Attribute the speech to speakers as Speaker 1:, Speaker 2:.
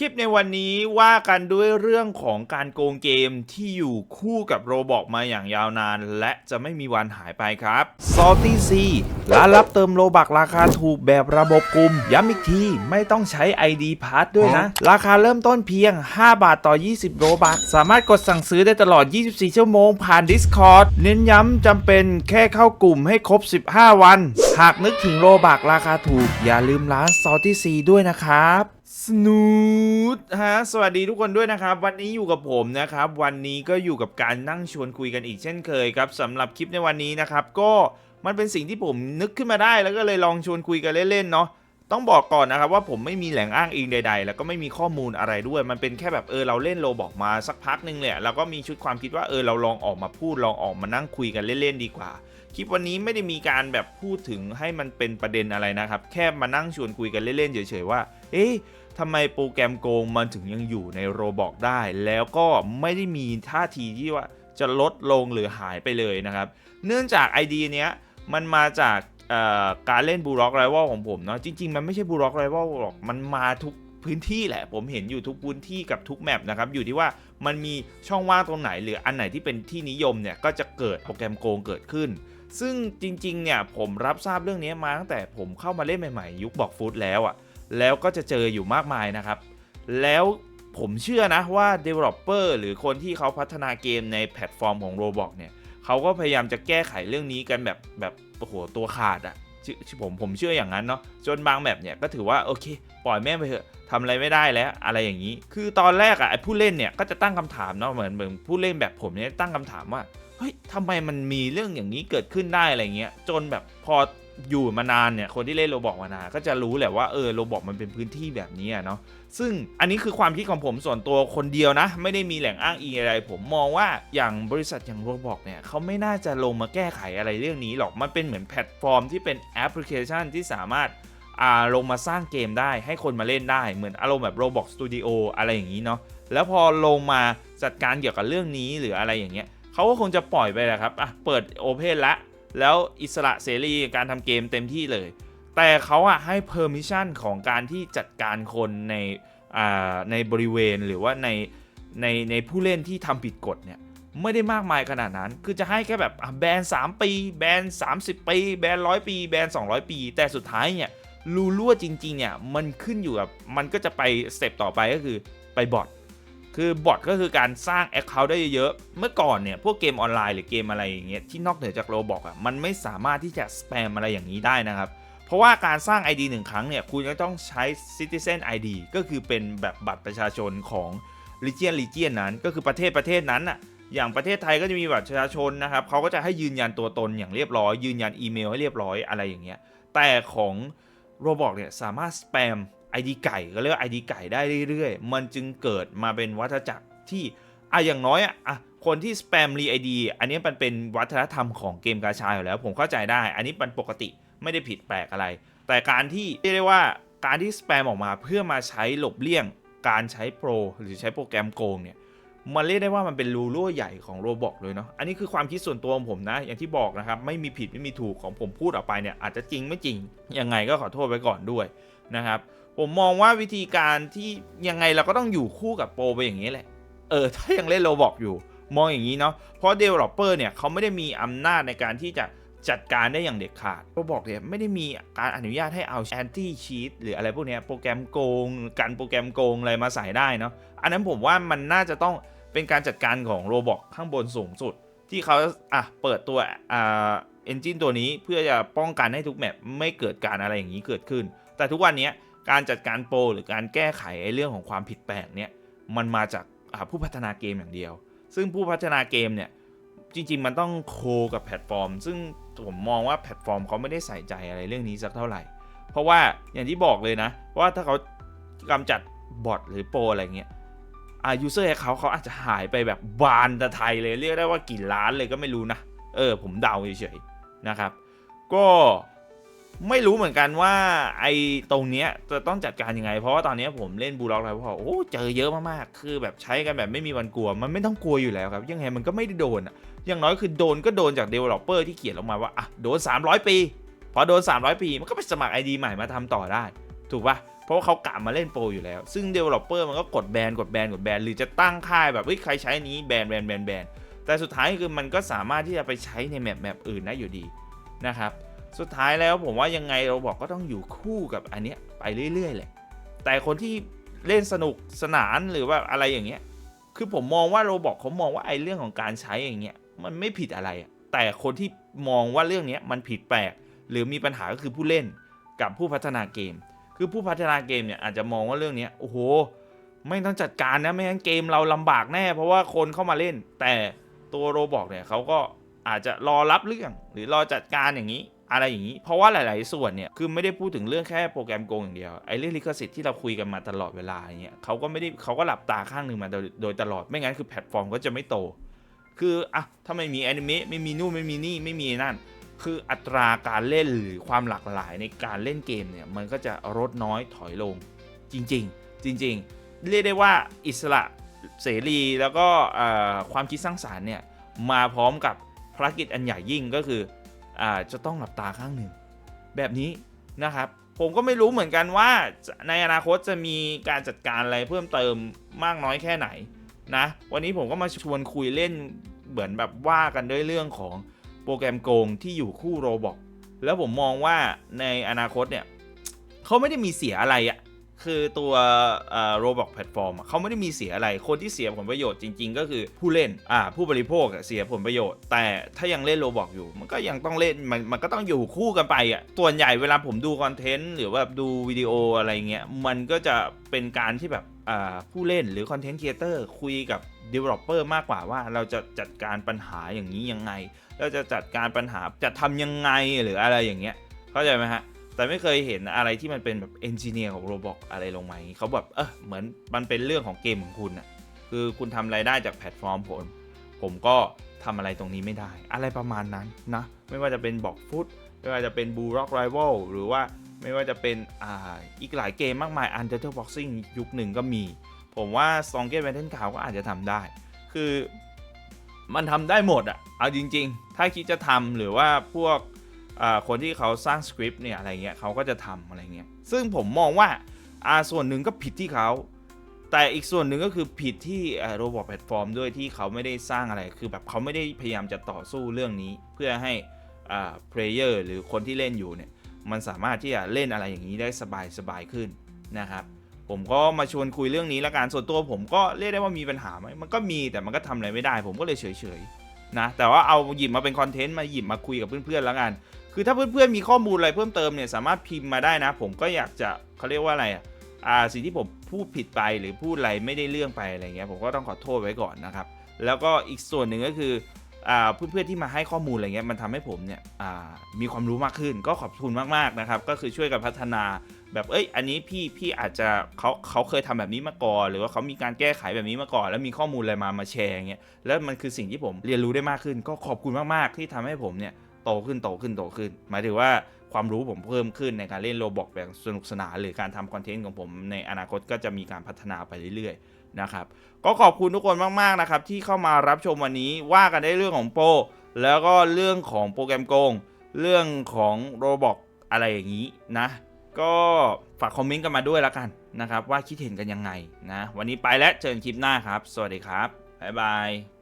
Speaker 1: คลิปในวันนี้ว่ากันด้วยเรื่องของการโกงเกมที่อยู่คู่กับโรบอกมาอย่างยาวนาน และจะไม่มีวันหายไปครับ Salty C ร้านรับเติมโลบักราคาถูกแบบระบบกลุ่ม ย้ำอีกที ไม่ต้องใช้ ID Pass ด้วยนะ ราคาเริ่มต้นเพียง 5 บาทต่อ 20 โลบัก สามารถกดสั่งซื้อได้ตลอด 24 ชั่วโมงผ่าน Discord เน้นย้ำจำเป็นแค่เข้ากลุ่มให้ครบ 15 วัน หากนึกถึงโลบักราคาถูก อย่าลืมร้าน Salty C ด้วยนะครับส นูดฮะสวัสดีทุกคนด้วยนะครับ วันนี้อยู่กับผมนะครับ วันนี้ก็อยู่กับการนั่งชวนคุยกันอีกเช่นเคยครับสำหรับคลิปในวันนี้นะครับ ก็มันเป็นสิ่งที่ผมนึกขึ้นมาได้แล้วก็เลยลองชวนคุยกันเล่นๆเนาะต้องบอกก่อนนะครับว่าผมไม่มีแหล่งอ้างอิงใด ๆ แล้วก็ไม่มีข้อมูลอะไรด้วย มันเป็นแค่แบบเออเราเล่นโลบอกมาสักพักหนึงเลยแล้วก็มีชุดความคิดว่าเออเราลองออกมาพูดลองออกมานั่งคุยกันเล่นๆดีกว่า คลิปวันนี้ไม่ได้มีการแบบพูดถึงให้มันเป็นประเด็นอะไรนะครับ แค่มานั่งชวนคุยกันเล่นๆเฉยๆว่า เอ๊ะ ทำไมโปรแกรมโกงมันถึงยังอยู่ในโรบอกได้ แล้วก็ไม่ได้มีท่าทีที่ว่าจะลดลงหรือหายไปเลยนะครับ เนื่องจาก ID เนี้ยมันมาจากการเล่นบูร็อกไรวลของผมเนาะจริง ๆ มันไม่ใช่บูร็อกไรวลหรอกมันมาทุกพื้นที่แหละ ผมเห็นอยู่ทุกพื้นที่กับทุกแมปนะครับ อยู่ที่ว่ามันมีช่องว่างตรงไหน หรืออันไหนที่เป็นที่นิยมเนี่ย ก็จะเกิดโปรแกรมโกงเกิดขึ้น ซึ่งจริง ๆ เนี่ย ผมรับทราบเรื่องนี้มาตั้งแต่ผมเข้ามาเล่นใหม่ ๆ ยุคบอกฟุตแล้วอะ่ะ แล้วก็จะเจออยู่มากมายนะครับ แล้วผมเชื่อนะว่า Developer หรือคนที่เขาพัฒนาเกมในแพลตฟอร์มของ Roblox เนี่ยเขาก็พยายามจะแก้ไขเรื่องนี้กันแบบแบบโอ้โหตัวขาดอะ่ะชื่อผมผมเชื่ออย่างนั้นเนาะจนบางแบบเนี่ยก็ถือว่าโอเค ปล่อยแม่ไปเถอะทำอะไรไม่ได้แล้วอะไรอย่างนี้ คือตอนแรกอะ่ะไอผู้เล่นเนี่ยก็จะตั้งคำถามเนาะเหมือนเหมือนผู้เล่นแบบผมเนี่ยตั้งคำถามว่าเฮ้ยทำไมมันมีเรื่องอย่างนี้เกิดขึ้นได้อะไรเงี้ยจนแบบพอ อยู่มานานเนี่ย คนที่เล่นโรบอกมานานก็จะรู้แหละว่าเออโรบอกมันเป็นพื้นที่แบบนี้เนาะซึ่งอันนี้คือความคิดของผมส่วนตัวคนเดียวนะ ไม่ได้มีแหล่งอ้างอิงอะไร ผมมองว่าอย่างบริษัทอย่างโรบอกเนี่ยเขาไม่น่าจะลงมาแก้ไขอะไรเรื่องนี้หรอกมันเป็นเหมือนแพลตฟอร์มที่เป็นแอปพลิเคชันที่สามารถอ่าลงมาสร้างเกมได้ให้คนมาเล่นได้เหมือนอารมณ์แบบ Roblox Studio อะไรอย่างนี้เนาะแล้วพอลงมาจัดการเกี่ยวกับเรื่องนี้หรืออะไรอย่างเงี้ยเขาก็คงจะปล่อยไปแหละครับอะเปิดโอเพนละ แล้วอิสระเสรีการทำเกมเต็มที่เลย แต่เขาอะให้ permission ของการที่จัดการคนในในบริเวณหรือว่าในในในผู้เล่นที่ทำผิดกฎเนี่ยไม่ได้มากมายขนาดนั้น คือจะให้แค่แบบแบน 3 ปี แบน 30 ปี แบน100ปี แบน 200 ปี แต่สุดท้ายเนี่ยรูรั่วจริงๆเนี่ยมันขึ้นอยู่กับ มันก็จะไปสเต็ปต่อไปก็คือไปบอท คือบอทก็คือการสร้าง Account ได้เยอะๆเมื่อก่อนเนี่ย พวกเกมออนไลน์หรือเกมอะไรอย่างเงี้ยที่นอกเหนือจากโรบอกอะมันไม่สามารถที่จะสแปมอะไรอย่างนี้ได้นะครับ เพราะว่าการสร้าง ID หนึ่งครั้งเนี่ย คุณจะต้องใช้ Citizen ID ก็คือเป็นแบบบัตรประชาชนของ Region Region นั้น ก็คือประเทศประเทศนั้นอะอย่างประเทศไทยก็จะมีบัตรประชาชนนะครับเขาก็จะให้ยืนยันตัวตนอย่างเรียบร้อยยืนยันอีเมลให้เรียบร้อยอะไรอย่างเงี้ยแต่ของโรบอกเนี่ยสามารถสแปม ไอดีไก่ก็เรียกว่า ID ไก่ได้เรื่อยๆ มันจึงเกิดมาเป็นวัฏจักรที่อะอย่างน้อยอะอะคนที่สแปมรีไอดีอันนี้มันเป็นวัฒนธรรมของเกมกาชาอยู่แล้ว ผมเข้าใจได้ อันนี้มันปกติไม่ได้ผิดแปลกอะไร แต่การที่เรียกได้ว่าการที่สแปมออกมาเพื่อมาใช้หลบเลี่ยง การใช้โปรหรือใช้โปรแกรมโกงเนี่ย มันเรียกได้ว่ามันเป็นรูรั่วใหญ่ของโรบอกเลยเนาะ อันนี้คือความคิดส่วนตัวของผมนะ อย่างที่บอกนะครับ ไม่มีผิดไม่มีถูกของผมพูดออกไปเนี่ยอาจจะจริงไม่จริง ยังไงก็ขอโทษไว้ก่อนด้วยนะครับ ผมมองว่าวิธีการที่ยังไงเราก็ต้องอยู่คู่กับโปรไปอย่างนี้แหละ เออ ถ้ายังเล่นโรบอกอยู่ มองอย่างนี้เนาะ เพราะ Developer เนี่ยเขาไม่ได้มีอำนาจในการที่จะ จัดการได้อย่างเด็ดขาดโรบอกเนี่ยไม่ได้มีการอนุญาตให้เอา anti cheat หรืออะไรพวกนี้โปรแกรมโกงกันโปรแกรมโกงอะไรมาใส่ได้เนาะอันนั้นผมว่ามันน่าจะต้องเป็นการจัดการของโรบอกข้างบนสูงสุด ที่เขาอะเปิดตัวอ่าเอนจินตัวนี้เพื่อจะป้องกันให้ทุกแมปไม่เกิดการอะไรอย่างนี้เกิดขึ้น แต่ทุกวันนี้การจัดการโปรหรือการแก้ไขไอ้เรื่องของความผิดแปลกเนี่ยมันมาจากผู้พัฒนาเกมอย่างเดียว ซึ่งผู้พัฒนาเกมเนี่ย จริง ๆ มันต้องโคกับแพลตฟอร์ม ซึ่งผมมองว่าแพลตฟอร์มเขาไม่ได้ใส่ใจอะไรเรื่องนี้สักเท่าไหร่ เพราะว่าอย่างที่บอกเลยนะ ว่าถ้าเขากำจัดบอทหรือโปรอะไรเงี้ยอ่ายูเซอร์เขาเขาอาจจะหายไปแบบบานตะไทยเลยเรียกได้ว่ากี่ล้านเลยก็ไม่รู้นะ เออ ผมเดาเฉยๆนะครับ ก็ ไม่รู้เหมือนกันว่าไอ้ตรงเนี้ยจะต้องจัดการยังไง เพราะว่าตอนนี้ผมเล่นบูล็อกแล้วพอโอ้เจอเยอะมากๆ คือแบบใช้กันแบบไม่มีวันกลัว มันไม่ต้องกลัวอยู่แล้วครับ ยังไงมันก็ไม่ได้โดนอย่างน้อยคือโดนก็โดนจาก developer ที่เขียนลงมาว่าอะโดน 300 ปี พอโดน 300 ปี มันก็ไปสมัคร ID ใหม่มาทำต่อได้ ถูกปะเพราะว่าเขากะมาเล่นโปรอยู่แล้ว ซึ่ง developer มันก็กดแบนกดแบนกดแบนหรือจะตั้งค่ายแบบเฮ้ยใครใช้นนี้แบนแบนแบนแบนแต่สุดท้ายคือมันก็สามารถที่จะไปใช้ในแมปแมปอื่นได้อยู่ดีนะครับ สุดท้ายแล้วผมว่ายังไงเราบอกก็ต้องอยู่คู่กับอันเนี้ยไปเรื่อยๆแหละแต่คนที่เล่นสนุกสนานหรือว่าอะไรอย่างเงี้ย คือผมมองว่าโรบอกเขามองว่าไอ้เรื่องของการใช้อย่างเงี้ยมันไม่ผิดอะไร แต่คนที่มองว่าเรื่องเนี้ยมันผิดแปลก หรือมีปัญหาก็คือผู้เล่นกับผู้พัฒนาเกม คือผู้พัฒนาเกมเนี่ยอาจจะมองว่าเรื่องนี้โอ้โห ไม่ต้องจัดการนะไม่งั้นเกมเราลำบากแน่ เพราะว่าคนเข้ามาเล่น แต่ตัวโรบอกเนี่ยเขาก็อาจจะรอรับเรื่องหรือรอจัดการอย่างนี้ อะไรอย่างนี้ เพราะว่าหลาย ๆ ส่วนเนี่ยคือไม่ได้พูดถึงเรื่องแค่โปรแกรมโกงอย่างเดียวไอ้เรื่องลิขสิทธิ์ที่เราคุยกันมาตลอดเวลาอย่างเงี้ยเขาก็ไม่ได้เขาก็หลับตาข้างหนึ่งมาโดยโดยตลอดไม่งั้นคือแพลตฟอร์มก็จะไม่โต คืออะถ้าไม่มีแอนิเมะไม่มีนู่นไม่มีนี่ไม่มีนั่น คืออัตราการเล่นหรือความหลากหลายในการเล่นเกมเนี่ยมันก็จะลดน้อยถอยลงจริง ๆ จริง ๆ เรียกได้ว่าอิสระเสรีแล้วก็ความคิดสร้างสารรค์เนี่ยมาพร้อมกับภารกิจอันใหญ่ยิ่งก็คือ อาจะต้องหลับตาข้างหนึ่ง แบบนี้นะครับ ผมก็ไม่รู้เหมือนกันว่าในอนาคตจะมีการจัดการอะไรเพิ่มเติมมากน้อยแค่ไหนนะ วันนี้ผมก็มาชวนคุยเล่นเหมือนแบบว่ากันด้วยเรื่องของโปรแกรมโกงที่อยู่คู่โรบอกแล้วผมมองว่าในอนาคตเนี่ยเขาไม่ได้มีเสียอะไรอะ คือตัวโรบอกแพลตฟอร์มเขาไม่ได้มีเสียอะไร คนที่เสียผลประโยชน์จริง ๆ ก็คือผู้เล่นอ่าผู้บริโภคเสียผลประโยชน์ แต่ถ้ายังเล่นโรบอกอยู่ มันก็ยังต้องเล่นมันมันก็ต้องอยู่คู่กันไปอะส่วนใหญ่เวลาผมดูคอนเทนต์หรือว่าดูวิดีโออะไรเงี้ยมันก็จะเป็นการที่แบบอ่าผู้เล่นหรือคอนเทนต์ครีเอเตอร์คุยกับ developer มากกว่าว่าเราจะจัดการปัญหาอย่างนี้ยังไง เราจะจัดการปัญหาจะทำยังไงหรืออะไรอย่างเงี้ยเข้าใจไหมฮะ แต่ไม่เคยเห็นอะไรที่มันเป็นแบบเอนจิเนียร์ของโรบอกอะไรลงมาอย่างนี้เขาแบบเออเหมือนมันเป็นเรื่องของเกมของคุณอะคือคุณทำอะไรได้จากแพลตฟอร์มผมผมก็ทำอะไรตรงนี้ไม่ได้ อะไรประมาณนั้นนะไม่ว่าจะเป็นบอกฟุตไม่ว่าจะเป็นบูร็อกไรเวลหรือว่าไม่ว่าจะเป็นอ่าอีกหลายเกมมากมายอันเดอร์เทเบ็อกซิ่งยุคหนึ่งก็มี ผมว่าซองเกตแบนเทนข่าวก็อาจจะทำได้ คือมันทำได้หมดอะเอาจริง ๆ ถ้าคิดจะทำหรือว่าพวก คนที่เขาสร้างสคริปต์เนี่ยอะไรเงี้ยเขาก็จะทำอะไรเงี้ยซึ่งผมมองว่าอ่าส่วนหนึ่งก็ผิดที่เขาแต่อีกส่วนหนึ่งก็คือผิดที่โรบอทแพลตฟอร์มด้วยที่เขาไม่ได้สร้างอะไร คือแบบเขาไม่ได้พยายามจะต่อสู้เรื่องนี้ เพื่อให้อ่าเพลเยอร์หรือคนที่เล่นอยู่เนี่ย มันสามารถที่จะเล่นอะไรอย่างนี้ได้สบายสบายขึ้นนะครับ ผมก็มาชวนคุยเรื่องนี้ละกันส่วนตัวผมก็เรียกได้ว่ามีปัญหาไหมมันก็มีแต่มันก็ทำอะไรไม่ได้ ผมก็เลยเฉยๆนะแต่ว่าเอาหยิบมาเป็นคอนเทนต์มาหยิบมาคุยกับเพื่อนๆแล้วกัน คือถ้าเพื่อนๆมีข้อมูลอะไรเพิ่มเติมเนี่ยสามารถพิมพ์มาได้นะ ผมก็อยากจะเขาเรียกว่าอะไรอะอ่าสิ่งที่ผมพูดผิดไปหรือพูดอะไรไม่ได้เรื่องไปอะไรเงี้ยผมก็ต้องขอโทษไว้ก่อนนะครับ แล้วก็อีกส่วนหนึ่งก็คืออ่าเพื่อนๆที่มาให้ข้อมูลอะไรเงี้ยมันทำให้ผมเนี่ยอ่ามีความรู้มากขึ้น ก็ขอบคุณมากๆนะครับ ก็คือช่วยกันพัฒนาแบบเอ้ยอันนี้พี่พี่อาจจะเขาเขาเคยทำแบบนี้มาก่อน หรือว่าเขามีการแก้ไขแบบนี้มาก่อน แล้วมีข้อมูลอะไรมามาแชร์เงี้ยแล้วมันคือสิ่งที่ผมเรียนรู้ได้มากขึ้น ก็ขอบคุณมากๆที่ทำให้ผมเนี่ย โตขึ้นโตขึ้นโตขึ้น หมายถึงว่าความรู้ผมเพิ่มขึ้นในการเล่นโรบอกแบบสนุกสนานหรือการทำคอนเทนต์ของผมในอนาคตก็จะมีการพัฒนาไปเรื่อยๆนะครับก็ขอบคุณทุกคนมากๆนะครับที่เข้ามารับชมวันนี้ว่ากันได้เรื่องของโปรแล้วก็เรื่องของโปรแกรมโกง เรื่องของโรบอกอะไรอย่างนี้นะ ก็ฝากคอมเมนต์กันมาด้วยล้วกันนะครับว่าคิดเห็นกันยังไงนะวันนี้ไปแล้วเจอกันคลิปหน้าครับ สวัสดีครับบ๊ายบาย